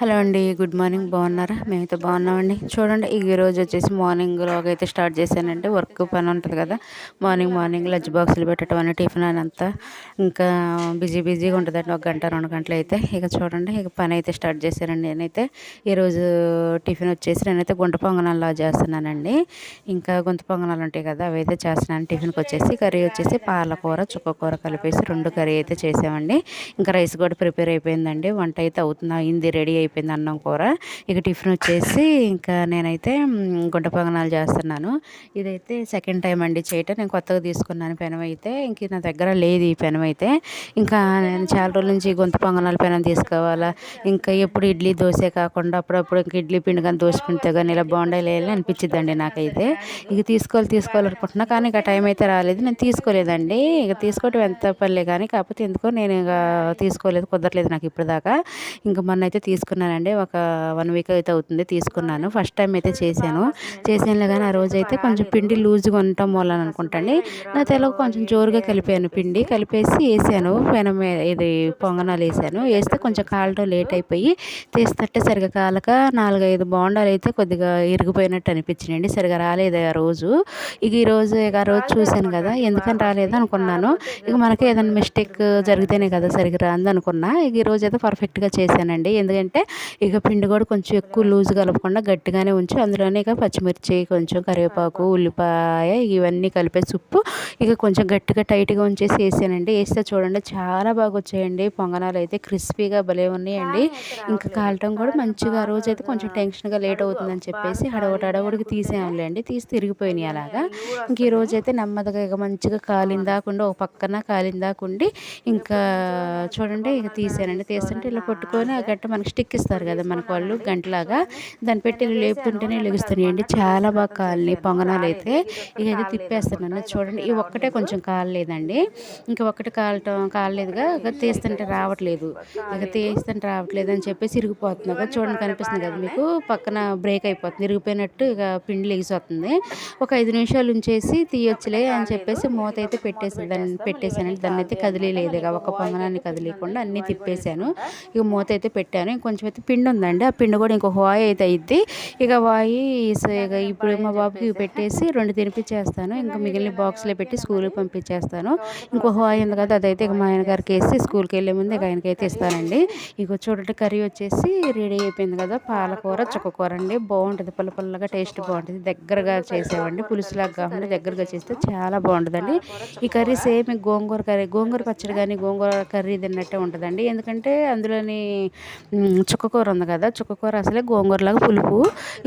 Hello అండి good morning. బాగున్నారా? మేమైతే బాగున్నామండి. చూడండి ఈ రోజు వచ్చేసి మార్నింగ్ లాగ్ అయితే స్టార్ట్ చేశానంటే వర్క్ పని ఉంటుంది కదా. మార్నింగ్ మార్నింగ్ లంచ్ బాక్సులు పెట్టడం అని టిఫిన్ అని అంతా ఇంకా బిజీ బిజీగా ఉంటుందండి. ఒక గంట రెండు గంటలు అయితే. ఇక చూడండి ఇక పని అయితే స్టార్ట్ చేశానండి నేనైతే. ఈరోజు టిఫిన్ వచ్చేసి నేనైతే గుంట పొంగనాలు చేస్తున్నానండి. ఇంకా గుంత పొంగనాలు ఉంటాయి కదా అవి అయితే చేస్తున్నాను. టిఫిన్కి వచ్చేసి కర్రీ వచ్చేసి పాలకూర చుక్కకూర కలిపేసి రెండు కర్రీ అయితే చేసామండి ఇంకా రైస్ కూడా ప్రిపేర్ అయిపోయిందండి. వంట అయితే అవుతుంది అయింది రెడీ అయిపోయింది అన్నం కూర. ఇక టిఫిన్ వచ్చేసి ఇంకా నేనైతే గుంట పొంగనాలు చేస్తున్నాను. ఇదైతే సెకండ్ టైం అండి చేయటం. నేను కొత్తగా తీసుకున్నాను పెనం అయితే. ఇంక నా దగ్గర లేదు ఈ పెనం అయితే. ఇంకా నేను చాలా రోజుల నుంచి గుంత పొంగనాలు పెనం తీసుకోవాలా. ఇంకా ఎప్పుడు ఇడ్లీ దోశ కాకుండా అప్పుడప్పుడు ఇంకా ఇడ్లీ పిండి కానీ దోశ పిండితో కానీ ఇలా బాగుండాలి అనిపించిద్దండి నాకైతే. ఇక తీసుకోవాలి తీసుకోవాలనుకుంటున్నా కానీ ఇక టైం అయితే రాలేదు. నేను తీసుకోలేదండి. ఇక తీసుకోవటం ఎంత పర్లే కానీ కాకపోతే ఎందుకో నేను ఇక తీసుకోలేదు కుదరలేదు నాకు ఇప్పుడు దాకా ఇంకా మొన్న అయితే తీసుకున్నాను. తీసుకున్నానండి ఒక వన్ వీక్ అయితే అవుతుంది తీసుకున్నాను. ఫస్ట్ టైం అయితే చేశాను. చేసాను కానీ ఆ రోజు అయితే కొంచెం పిండి లూజ్గా ఉండటం వల్ల అనుకుంటాండి. నా తెలకు కొంచెం జోరుగా కలిపాను పిండి. కలిపేసి వేసాను. పెనం ఇది పొంగనాలు వేసాను. వేస్తే కొంచెం కాలటం లేట్ అయిపోయి తీస్తట్టే సరిగా కాలక నాలుగైదు బాండాలు అయితే కొద్దిగా ఇరిగిపోయినట్టు అనిపించినండి సరిగా రాలేదు ఆ రోజు. ఇక ఈరోజు ఇక ఆ రోజు చూశాను కదా ఎందుకని రాలేదు అనుకున్నాను. ఇక మనకి ఏదైనా మిస్టేక్ జరిగితేనే కదా సరిగ్గా రాదు అనుకున్నా. ఇక ఈరోజు అయితే పర్ఫెక్ట్గా చేశానండి. ఎందుకంటే ఇక పిండి కూడా కొంచెం ఎక్కువ లూజ్ కలపకుండా గట్టిగానే ఉంచి. అందులోనే ఇక పచ్చిమిర్చి కొంచెం కరివేపాకు ఉల్లిపాయ ఇవన్నీ కలిపేసి ఉప్పు. ఇక కొంచెం గట్టిగా టైట్గా ఉంచేసి వేసానండి. వేస్తే చూడండి చాలా బాగా వచ్చాయండి. పొంగనాలు అయితే క్రిస్పీగా భలే ఉన్నాయండి. ఇంకా కాలటం కూడా మంచిగా ఆ రోజు అయితే కొంచెం టెన్షన్గా లేట్ అవుతుందని చెప్పేసి హడవటి హడవుడికి తీసేయంలేండి. తీసి తిరిగిపోయినాయి అలాగా. ఇంక ఈ రోజు అయితే నెమ్మదిగా ఇక మంచిగా కాలిందాకుండా ఒక పక్కన కాలిందాకుండి ఇంకా చూడండి ఇక తీసానండి. తీస్తుంటే ఇలా పట్టుకొని ఆ గట్ట మనకి స్టిక్ ఇస్తారు కదా మనకు వాళ్ళు గంటలాగా. దాన్ని పెట్టి లేపుతుంటేనే లెగుస్తున్నాయండి. చాలా బాగా కాలనీ పొంగనాలు అయితే ఇక అయితే తిప్పేస్తున్నాను. చూడండి ఈ ఒక్కటే కొంచెం కాలలేదండి. ఇంకా ఒక్కటి కాలటం కాలలేదుగా ఇక తీస్తుంటే రావట్లేదు. ఇక తీస్తుంటే రావట్లేదు అని చెప్పేసి ఇరిగిపోతుంది చూడండి కనిపిస్తుంది కదా మీకు పక్కన బ్రేక్ అయిపోతుంది. ఇరిగిపోయినట్టు ఇక పిండి లెగిసిపోతుంది ఒక ఐదు నిమిషాలు ఉంచేసి తీయొచ్చులే అని చెప్పేసి మూత అయితే పెట్టేసి దాన్ని పెట్టేశానండి. దాన్ని అయితే కదిలేదు ఇక ఒక పొంగనాన్ని కదిలేకుండా అన్నీ తిప్పేశాను. ఇక మూత అయితే పెట్టాను. ఇంకొంచెం అయితే పిండి ఉందండి. ఆ పిండి కూడా ఇంకో వాయి అయితే అయింది ఇక వాయి ఇప్పుడు మా బాబుకి పెట్టేసి రెండు తినిపించేస్తాను ఇంకా మిగిలిన బాక్స్లో పెట్టి స్కూల్కి పంపించేస్తాను. ఇంకో వాయి ఉంది కదా అదైతే ఇక మా ఆయన గారికి వేసి స్కూల్కి వెళ్ళే ముందు ఇక ఆయనకైతే ఇస్తానండి. ఇక చూడండి కర్రీ వచ్చేసి రెడీ అయిపోయింది కదా పాలకూర చుక్కకూర అండి. బాగుంటుంది పుల్ల పుల్లగా టేస్ట్ బాగుంటుంది. దగ్గరగా చేసేవండి పులుసులాగా కాకుండా దగ్గరగా చేస్తే చాలా బాగుంటుందండి. ఈ కర్రీ సేమ్ గోంగూర కర్రీ గోంగూర పచ్చడి కానీ గోంగూర కర్రీ తిన్నట్టే ఉంటుందండి. ఎందుకంటే అందులోని చుక్కకూర ఉంది కదా చుక్కకూర అసలే గోంగూరలాగా పులుపు.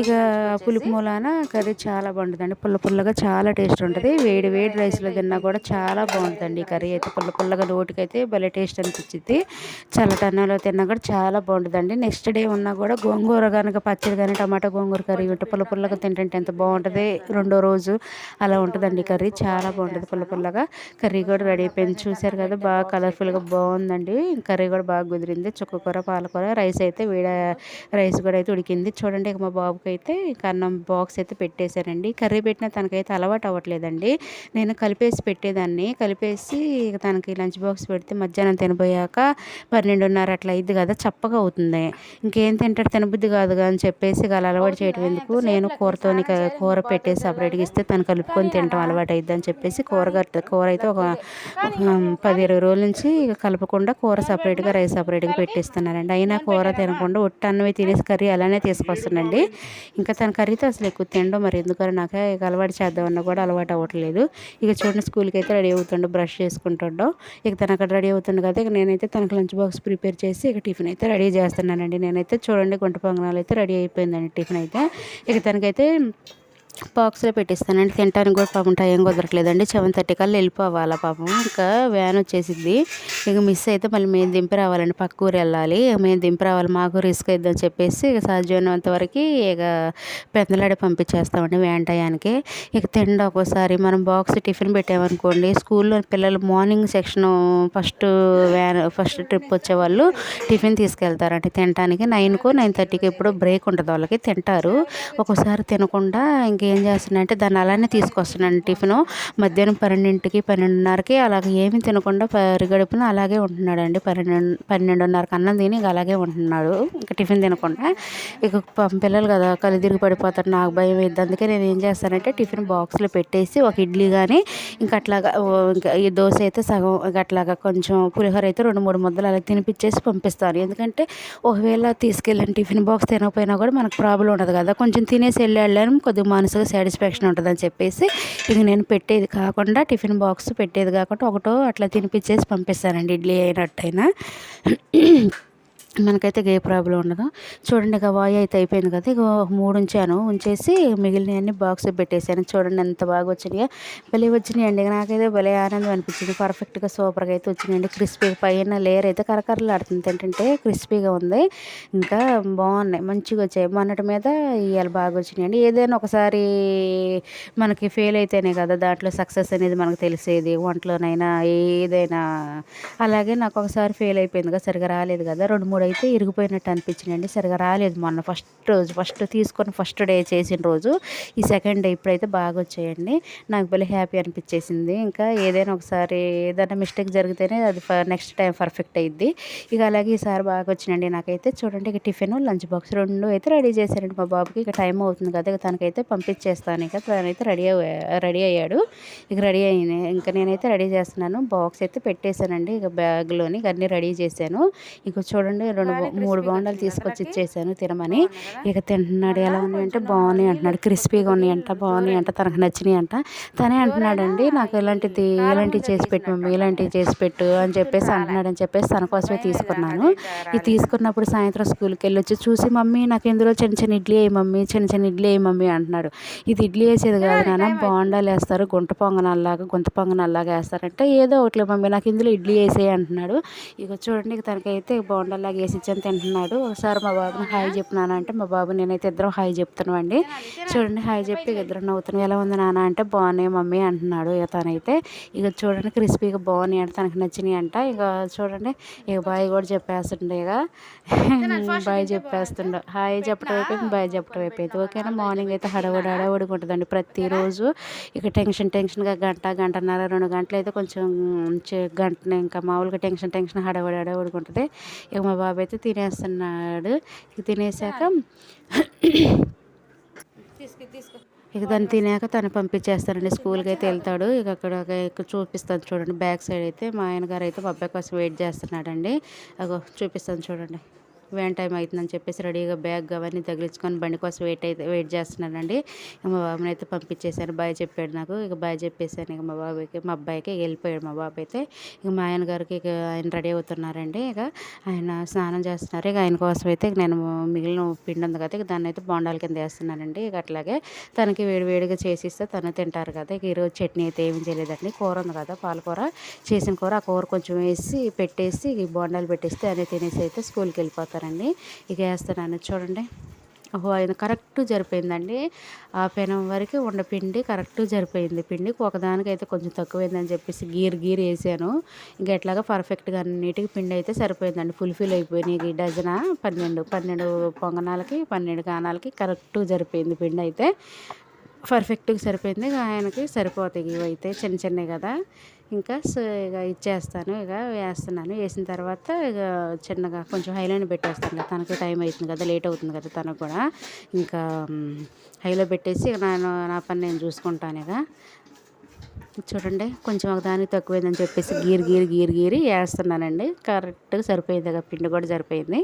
ఇక పులుపు మూలాన కర్రీ చాలా బాగుంటుందండి. పుల్ల పుల్లగా చాలా టేస్ట్ ఉంటుంది. వేడి వేడి రైస్లో తిన్నా కూడా చాలా బాగుంటుందండి ఈ కర్రీ అయితే. పుల్ల పుల్లగా నోటికైతే భలే టేస్ట్ అనిపించింది చల్లటన్నంలో తిన్నా కూడా చాలా బాగుంటుందండి. నెక్స్ట్ డే ఉన్నా కూడా గోంగూర కనుక పచ్చడి కానీ టమాటా గోంగూర కర్రీ ఉంటే పుల్ల పుల్లగా తింటుంటే ఎంత బాగుంటుంది. రెండో రోజు అలా ఉంటుందండి కర్రీ. చాలా బాగుంటుంది పుల్ల పుల్లగా. కర్రీ కూడా రెడీ అయిపోయింది. చూశారు కదా బాగా కలర్ఫుల్గా బాగుందండి. కర్రీ కూడా బాగా కుదిరింది. చుక్కకూర పాలకూర రైస్ అయితే వేడ రైస్ కూడా అయితే ఉడికింది. చూడండి ఇక మా బాబుకి అయితే అన్నం బాక్స్ అయితే పెట్టేశానండి కర్రీ పెట్టిన తనకైతే అలవాటు అవ్వట్లేదండి. నేను కలిపేసి పెట్టేదాన్ని. కలిపేసి ఇక తనకి లంచ్ బాక్స్ పెడితే మధ్యాహ్నం తినబోయాక పన్నెండున్నర అట్లా అయింది కదా చప్పగా అవుతుంది. ఇంకేం తింటాడు తినబుద్ధి కాదు అని చెప్పేసి అలా అలవాటు చేయడం ఎందుకు? నేను కూరతో కూర పెట్టేసి సపరేట్గా ఇస్తే తను కలుపుకొని తినడం అలవాటు అయింది అని చెప్పేసి కూర కూర అయితే ఒక పది ఇరవై రోజుల నుంచి కలపకుండా కూర సపరేట్గా రైస్ సపరేట్గా పెట్టేస్తున్నానండి అయినా కూర తినకుండా ఒట్టి అన్నమే తినేసి కర్రీ అలానే తీసుకొస్తానండి ఇంకా తన కర్రీతో అసలు ఎక్కువ తినడం మరి ఎందుకంటే నాకు ఇక అలవాటు చేద్దామన్నా కూడా అలవాటు అవ్వట్లేదు. ఇక చూడండి స్కూల్కి అయితే రెడీ అవుతుండో బ్రష్ చేసుకుంటుండో. ఇక తను అక్కడ రెడీ అవుతుంది కదా ఇక నేనైతే తనకు లంచ్ బాక్స్ ప్రిపేర్ చేసి ఇక టిఫిన్ అయితే రెడీ చేస్తున్నానండి. నేనైతే చూడండి గుంట పొంగనాలు అయితే రెడీ అయిపోయిందండి టిఫిన్ అయితే. ఇక తనకైతే బాక్స్లో పెట్టిస్తానండి. తినడానికి కూడా పాపం టైం కుదరట్లేదండి. సెవెన్ థర్టీ కల్లా వెళ్ళిపోవాలా పాపం. ఇంకా వ్యాన్ వచ్చేసింది ఇక మిస్ అయితే మళ్ళీ మేము దింపి రావాలండి. పక్క ఊరు వెళ్ళాలి. మేము దింపి రావాలి. మాకు రిస్క్ అయిద్దని చెప్పేసి ఇక సాధ్యమైనంత వరకు ఇక పెద్దలాడే పంపించేస్తామండి వ్యాన్ టయానికి. ఇక తిండా ఒక్కోసారి మనం బాక్స్ టిఫిన్ పెట్టామనుకోండి స్కూల్లో పిల్లలు morning section first van first trip వచ్చేవాళ్ళు టిఫిన్ తీసుకెళ్తారండి. తినడానికి నైన్కు నైన్ థర్టీకి ఎప్పుడు బ్రేక్ ఉంటుంది వాళ్ళకి. తింటారు. ఒక్కోసారి తినకుండా ఇంక ఏం చేస్తున్నానంటే దాన్ని అలానే తీసుకొస్తున్నాను టిఫిన్. మధ్యాహ్నం పన్నెండింటికి పన్నెండున్నరకి అలాగే ఏమి తినకుండా పరిగడుపున అలాగే ఉంటున్నాడు పన్నెండు పన్నెండున్నరకు అన్నం తిని ఇక అలాగే ఉంటున్నాడు. ఇంకా టిఫిన్ తినకుండా. ఇక పిల్లలు కదా కళ్ళు తిరిగి పడిపోతారు. నాకు భయం వేద్ది అందుకే నేను ఏం చేస్తానంటే టిఫిన్ బాక్స్లో పెట్టేసి ఒక ఇడ్లీ కానీ ఇంకా అట్లాగా ఇంకా ఈ దోశ అయితే సగం ఇంకా అట్లాగా కొంచెం పులిహోర అయితే రెండు మూడు ముద్దలు అలా తినిపించేసి పంపిస్తాను. ఎందుకంటే ఒకవేళ తీసుకెళ్ళిన టిఫిన్ బాక్స్ తినకపోయినా కూడా మనకు ప్రాబ్లం ఉండదు కదా. కొంచెం తినేసి వెళ్ళి వెళ్ళాను కొద్దిగా మనసుకు సాటిస్ఫాక్షన్ ఉంటుందని చెప్పేసి ఇది నేను పెట్టేది కాకుండా టిఫిన్ బాక్స్ పెట్టేది కాకుండా ఒకటో అట్లా తినిపించేసి పంపిస్తానండి ఇడ్లీ అయినట్టయినా. మనకైతే ఏ ప్రాబ్లం ఉండదు. చూడండి ఇక వాయి అయితే అయిపోయింది కదా ఇక మూడు ఉంచాను ఉంచేసి మిగిలినవన్నీ బాక్స్ పెట్టేశాను. చూడండి ఎంత బాగా వచ్చినాయో. భలే వచ్చినాయండి నాకైతే భలే ఆనందం అనిపించింది. పర్ఫెక్ట్గా సూపర్గా అయితే వచ్చినాయండి. క్రిస్పీ పైన లేయర్ అయితే కరకరలాడుతుంది. ఏంటంటే క్రిస్పీగా ఉంది. ఇంకా బాగున్నాయి. మంచిగా వచ్చాయి. మొన్నటి మీద ఇవాళ బాగా వచ్చినాయండి. ఏదైనా ఒకసారి మనకి ఫెయిల్ అయితేనే కదా దాంట్లో సక్సెస్ అనేది మనకు తెలిసేది. వంటలోనైనా ఏదైనా. అలాగే నాకు ఒకసారి ఫెయిల్ అయిపోయింది కదా సరిగా రాలేదు కదా. రెండు మూడు అయితే ఇరిగిపోయినట్టు అనిపించిందండి. సరిగా రాలేదు మొన్న ఫస్ట్ రోజు. ఫస్ట్ తీసుకొని ఫస్ట్ డే చేసిన రోజు. ఈ సెకండ్ డే ఇప్పుడైతే బాగా వచ్చాయండి. నాకు భలే హ్యాపీ అనిపించేసింది. ఇంకా ఏదైనా ఒకసారి ఏదైనా మిస్టేక్ జరిగితేనే అది నెక్స్ట్ టైం పర్ఫెక్ట్ అయ్యిద్ది ఇక అలాగే ఈసారి బాగా వచ్చినండి నాకైతే. చూడండి ఇక టిఫిన్ లంచ్ బాక్స్ రెండు అయితే రెడీ చేశారండి మా బాబుకి. ఇక టైం అవుతుంది కదా ఇక తనకైతే పంపించేస్తాను. ఇక తనైతే రెడీ రెడీ అయ్యాడు. ఇక రెడీ అయిన ఇంకా నేనైతే రెడీ చేస్తున్నాను. బాక్స్ అయితే పెట్టేశానండి. ఇక బ్యాగ్లోని ఇక అన్నీ రెడీ చేశాను. ఇక చూడండి రెండు మూడు బోండాలు తీసుకొచ్చి ఇచ్చేసాను తినమని. ఇక తింటున్నాడు ఎలా ఉన్నాయి అంటే బాగున్నాయి అంటున్నాడు. క్రిస్పీగా ఉన్నాయి అంట బాగున్నాయి అంట తనకు నచ్చినాయి అంట. తనే అంటున్నాడండి నాకు ఇలాంటిది ఇలాంటివి చేసి పెట్టు మమ్మీ ఇలాంటివి చేసి పెట్టు అని చెప్పేసి అంటున్నాడు అని చెప్పేసి తన కోసమే తీసుకున్నాను. ఇది తీసుకున్నప్పుడు సాయంత్రం స్కూల్కి వెళ్ళి వచ్చి చూసి మమ్మీ నాకు ఇందులో చిన్న చిన్న ఇడ్లీ వేయి మమ్మీ చిన్న చిన్న ఇడ్లీ వేయి మమ్మీ అంటున్నాడు. ఇది ఇడ్లీ వేసేది కాదు నాన్న బోండాలు వేస్తారు గుంట పొంగనాల్లాగా గుంత పొంగనాల్లాగా వేస్తారంటే. ఏదో ఒకటి మమ్మీ నాకు ఇందులో ఇడ్లీ వేసేయి అంటున్నాడు. ఇక చూడండి తనకైతే బోండాల్లాగా వేసి ఇచ్చాను తింటున్నాడు. ఒకసారి మా బాబుని హాయ్ చెప్పినాను అంటే మా బాబు నేనైతే ఇద్దరం హాయ్ చెప్తున్నాం అండి చూడండి హాయ్ చెప్పి ఇద్దరు నవ్వుతున్నాం. ఎలా ఉంది నాన్న? అంటే బాగున్నాయి మమ్మీ అంటున్నాడు ఇక తనైతే. ఇక చూడండి క్రిస్పీగా బాగున్నాయి అంటే తనకు నచ్చినాయి అంట. ఇక చూడండి ఇక బాయ్ కూడా చెప్పేస్తుండే ఇక. బాయ్ చెప్పేస్తుండే. హాయ్ చెప్పడం అయిపోయింది బాయ్ చెప్పడం అయిపోయింది. ఓకేనా? మార్నింగ్ అయితే హడవడి హడవడిగా ఉంటుందండి ప్రతిరోజు. ఇక టెన్షన్ టెన్షన్గా గంట గంటన్నర రెండు గంటలు అయితే కొంచెం గంట ఇంకా మామూలుగా టెన్షన్ టెన్షన్ హడవడి హడవడిగా ఉంటుంది. ఇక మా బాబు అయితే తినేస్తున్నాడు. ఇక తినేసాక ఇక దాన్ని తినాక తను పంపించేస్తానండి స్కూల్కి అయితే వెళ్తాడు. ఇక అక్కడ చూపిస్తాను చూడండి. బ్యాక్ సైడ్ అయితే మా ఆయన గారు అయితే మా అబ్బాయి కోసం వెయిట్ చేస్తున్నాడండి. అగో చూపిస్తాను చూడండి. వ్యాన్ టైం అవుతుందని చెప్పేసి రెడీగా బ్యాగ్ అవన్నీ తగిలించుకొని బండి కోసం వెయిట్ అయితే వెయిట్ చేస్తున్నానండి. మా బాబుని అయితే పంపించేశాను. బాయ్ చెప్పాడు నాకు. ఇక బాయ్ చెప్పేశాను. ఇక మా బాబుకి మా అబ్బాయికి వెళ్ళిపోయాడు మా బాబు అయితే. ఇక మా ఆయన గారికి ఇక ఆయన రెడీ అవుతున్నారండి. ఇక ఆయన స్నానం చేస్తున్నారు. ఇక ఆయన కోసం అయితే నేను మిగిలిన పిండి ఉంది కదా ఇక దాన్ని అయితే బొండాల కింద వేస్తున్నానండి. ఇక అట్లాగే తనకి వేడివేడిగా చేసిస్తే తను తింటారు కదా. ఇక ఈరోజు చట్నీ అయితే ఏమి చేయలేదండి. కూర ఉంది కదా పాలకూర చేసిన కూర ఆ కూర కొంచెం వేసి పెట్టేసి బొండాలు పెట్టేస్తే అదే తినేసి అయితే స్కూల్కి వెళ్ళిపోతారు. వేస్తారండి ఇక వేస్తున్నాను. చూడండి. ఓహో ఆయన కరెక్ట్ జరిపోయిందండి. ఆ పెనం వరకు ఉండ పిండి కరెక్ట్ జరిపోయింది. పిండి ఒకదానికైతే అయితే కొంచెం తక్కువైందని చెప్పేసి గీర్ గీర్ వేసాను. ఇంకా ఎట్లాగా పర్ఫెక్ట్గా అన్నిటికి పిండి అయితే సరిపోయిందండి. ఫుల్ఫిల్ అయిపోయినాయి. డజన పన్నెండు పన్నెండు పొంగనాలకి పన్నెండు గానాలకి కరెక్ట్ జరిపోయింది పిండి అయితే. పర్ఫెక్ట్గా సరిపోయింది. ఆయనకి సరిపోతాయి. ఇవైతే చిన్న చిన్నవి కదా. ఇంకా ఇక ఇచ్చేస్తాను. ఇక వేస్తున్నాను. వేసిన తర్వాత ఇక చిన్నగా కొంచెం హైలోనే పెట్టేస్తాను కదా. తనకి టైం అవుతుంది కదా. లేట్ అవుతుంది కదా తనకు కూడా. ఇంకా హైలో పెట్టేసి నేను నా పని నేను చూసుకుంటాను ఇక. చూడండి. కొంచెం ఒక దానికి తక్కువైందని చెప్పేసి గీర్ గీర్ గీర్ గీరి వేస్తున్నానండి. కరెక్ట్గా సరిపోయింది ఇక. పిండి కూడా సరిపోయింది.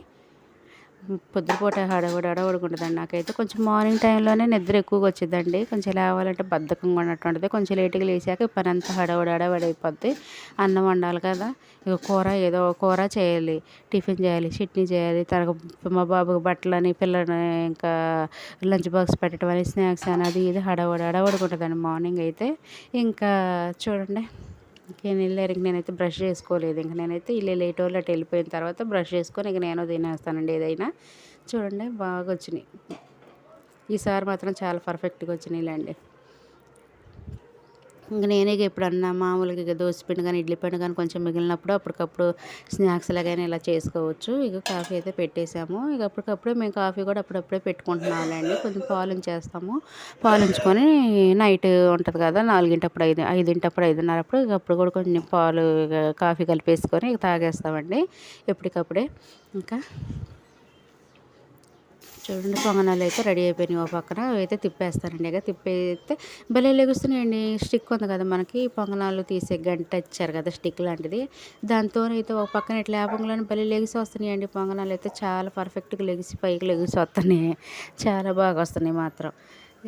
పొద్దుపూట హడవుడు హడవుడిగా ఉంటుందండి నాకైతే కొంచెం మార్నింగ్ టైంలోనే నిద్ర ఎక్కువగా వచ్చిందండి. కొంచెం లేవాలంటే బద్ధకంగా ఉన్నట్టు కొంచెం లేట్గా లేచాక పని అంతా హడవుడు హడవుడు అయిపోద్ది. అన్నం వండాలి కదా. ఇక కూర ఏదో కూర చేయాలి. టిఫిన్ చేయాలి చట్నీ చేయాలి. తర్వాత మా బాబుకి బట్టలని పిల్లని ఇంకా లంచ్ బాక్స్ పెట్టడం అని స్నాక్స్ అని అది ఇది హడవుడు హడవుడిగా ఉంటుందండి మార్నింగ్ అయితే ఇంకా చూడండి. నేను వెళ్ళారు నేనైతే బ్రష్ చేసుకోలేదు. ఇంక నేనైతే ఇల్లు లేట్ వాళ్ళు అటు వెళ్ళిపోయిన తర్వాత బ్రష్ చేసుకొని ఇంక నేను తినేస్తానండి ఏదైనా. చూడండి బాగా వచ్చినాయి. ఈసారి మాత్రం చాలా పర్ఫెక్ట్గా వచ్చినాయిలేండి. ఇంక నేనే ఎప్పుడన్నా మామూలుగా ఇక దోశ పిండి కానీ ఇడ్లీ పిండి కానీ కొంచెం మిగిలినప్పుడు అప్పటికప్పుడు స్నాక్స్ లాగైనా ఇలా చేసుకోవచ్చు. ఇక కాఫీ అయితే పెట్టేసాము. ఇక అప్పటికప్పుడే మేము కాఫీ కూడా అప్పుడప్పుడే పెట్టుకుంటున్నామండి. కొంచెం పాలు పాలించుకొని పాలు నైట్ ఉంటుంది కదా నాలుగింటప్పుడు ఐదు ఐదింటప్పుడు ఐదున్నరప్పుడు ఇక అప్పుడు కూడా కొంచెం పాలు కాఫీ కలిపేసుకొని ఇక తాగేస్తామండి ఎప్పటికప్పుడే. ఇంకా చూడండి పొంగనాలు అయితే రెడీ అయిపోయినాయి ఓ పక్కన. అయితే తిప్పేస్తానండి ఇక తిప్పేస్తే భలే లెగుస్తున్నాయండి. స్టిక్ ఉంది కదా మనకి. పొంగనాలు తీసే గంట ఇచ్చారు కదా స్టిక్ లాంటిది. దాంతో అయితే ఒక పక్కన ఇట్లా లేపంలోనే భలే లెగిసి వస్తున్నాయండి. పొంగనాలు అయితే చాలా పర్ఫెక్ట్గా లెగిసి పైకి లెగిసి వస్తున్నాయి. చాలా బాగా వస్తున్నాయి మాత్రం.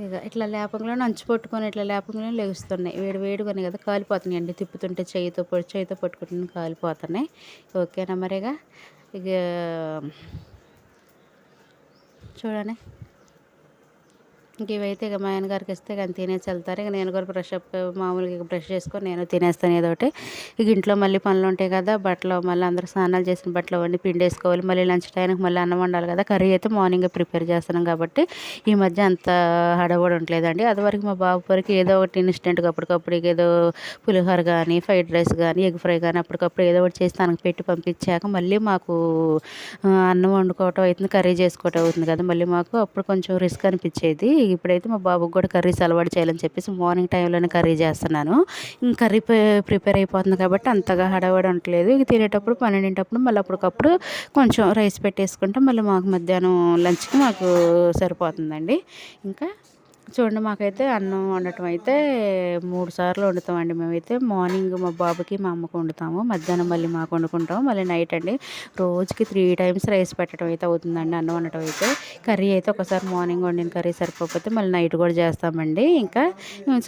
ఇక ఇట్లా లేపంగానే అంచు పట్టుకొని ఇట్లా లేపంగానే లెగుస్తున్నాయి. వేడి వేడిగా కదా కాలిపోతున్నాయి అండి తిప్పుతుంటే చేయితో చేయితో పట్టుకుంటున్న కాలిపోతున్నాయి. ఓకేనా మరిగా? ఇక చూడండి. ఇంక ఇవైతే ఇక మా ఆయనగారికి ఇస్తే కానీ తినేసి వెళ్తారు. ఇక నేను కూడా బ్రష్ అప్ మామూలుగా బ్రష్ చేసుకొని నేను తినేస్తాను ఏదో ఒకటి. ఇక ఇంట్లో మళ్ళీ పనులు ఉంటాయి కదా బట్టలు మళ్ళీ అందరూ స్నానాలు చేసిన బట్టలు అవన్నీ పిండేసుకోవాలి. మళ్ళీ లంచ్ టైంకి మళ్ళీ అన్నం వండాలి కదా కర్రీ అయితే మార్నింగ్ ప్రిపేర్ చేస్తున్నాం కాబట్టి ఈ మధ్య అంత హడబడి ఉండలేదండి. అదివరకు మా బాబు వరకు ఏదో ఒకటి ఇన్స్టెంట్గా అప్పటికప్పుడు ఏదో పులిహోర కానీ ఫ్రైడ్ రైస్ కానీ ఎగ్ ఫ్రై కానీ అప్పటికప్పుడు ఏదో ఒకటి చేసి తనకు పెట్టి పంపించాక మళ్ళీ మాకు అన్నం వండుకోవటం అవుతుంది కర్రీ చేసుకోవటం అవుతుంది కదా. మళ్ళీ మాకు అప్పుడు కొంచెం రిస్క్ అనిపించేది. ఇప్పుడైతే మా బాబుకి కూడా కర్రీస్ అలవాటు చేయాలని చెప్పేసి మార్నింగ్ టైంలోనే కర్రీ చేస్తున్నాను. ఇంకా కర్రీ ప్రిపేర్ అయిపోతుంది కాబట్టి అంతగా హడావడి ఉండలేదు ఇక తినేటప్పుడు పన్నెండింటప్పుడు మళ్ళీ అప్పటికప్పుడు కొంచెం రైస్ పెట్టేసుకుంటే మళ్ళీ మాకు మధ్యాహ్నం లంచ్కి మాకు సరిపోతుందండి. ఇంకా చూడండి మాకైతే అన్నం వండటం అయితే మూడు సార్లు వండుతామండి మేమైతే. మార్నింగ్ మా బాబుకి మా అమ్మకు వండుతాము. మధ్యాహ్నం మళ్ళీ మాకు వండుకుంటాము. మళ్ళీ నైట్ అండి. రోజుకి త్రీ టైమ్స్ రైస్ పెట్టడం అయితే అవుతుందండి అన్నం వండటం అయితే. కర్రీ అయితే ఒకసారి మార్నింగ్ వండిన కర్రీ సరిపోతే మళ్ళీ నైట్ కూడా చేస్తామండి. ఇంకా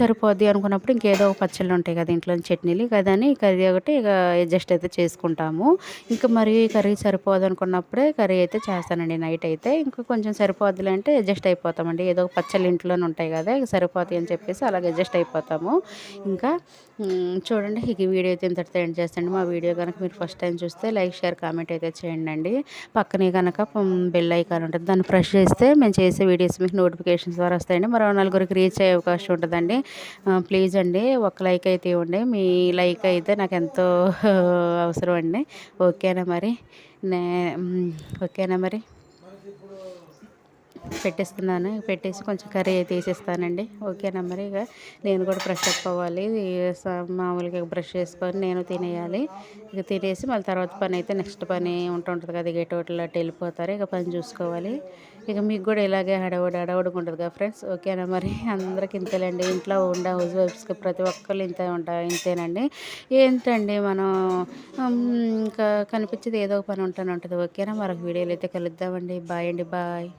సరిపోద్ది అనుకున్నప్పుడు ఇంకేదో ఒక పచ్చళ్ళు ఉంటాయి కదా ఇంట్లో చట్నీలు కదని కర్రీ ఒకటి ఇక అడ్జస్ట్ అయితే చేసుకుంటాము. ఇంకా మరి కర్రీ సరిపోదు అనుకున్నప్పుడే కర్రీ అయితే చేస్తానండి నైట్ అయితే. ఇంకా కొంచెం సరిపోద్దులే అంటే అడ్జస్ట్ అయిపోతామండి. ఏదో ఒక పచ్చళ్ళు ఇంట్లోనే ఉంటాయి కదా ఇక సరిపోతాయి అని చెప్పేసి అలాగే అడ్జస్ట్ అయిపోతాము. ఇంకా చూడండి ఇక వీడియో అయితే ఇంతటితో ఎండ్ చేస్తాండి మా వీడియో కనుక మీరు ఫస్ట్ టైం చూస్తే లైక్ షేర్ కామెంట్ అయితే చేయండి అండి పక్కనే కనుక బెల్ ఐకాన్ ఉంటుంది. దాన్ని ప్రెస్ చేస్తే మేము చేసే వీడియోస్ మీకు నోటిఫికేషన్స్ ద్వారా వస్తాయండి. మరో నలుగురికి రీచ్ అయ్యే అవకాశం ఉంటుందండి. ప్లీజ్ అండి ఒక లైక్ అయితే ఇవ్వండి. మీ లైక్ అయితే నాకు ఎంతో అవసరం అండి. ఓకేనా మరి? నే ఓకేనా మరి? పెట్టేస్తున్నాను పెట్టేసి కొంచెం కర్రీ అయితే వేసేస్తానండి. ఓకేనా మరి ఇక నేను కూడా బ్రష్ అప్ అవ్వాలి మామూలుగా బ్రష్ చేసుకొని నేను తినేయాలి. ఇక తినేసి మళ్ళీ తర్వాత పని అయితే నెక్స్ట్ పని ఉంటుంటుంది కదా ఇక ఎటు అటు వెళ్ళిపోతారు. ఇక పని చూసుకోవాలి. ఇక మీకు కూడా ఇలాగే హడవడి హడవడిగా ఉంటుంది కదా ఫ్రెండ్స్ ఓకేనా మరి? అందరికి ఇంతేలేండి. ఇంట్లో ఉండే హౌస్ వైఫ్స్కి ప్రతి ఒక్కరు ఇంతే ఉంటాయి ఇంతేనండి. ఏంటండి మనం ఇంకా కనిపించేది ఏదో ఒక పని ఉంటానే ఉంటుంది. ఓకేనా మరొక వీడియోలు అయితే కలుద్దామండి. బాయ్ అండి. బాయ్.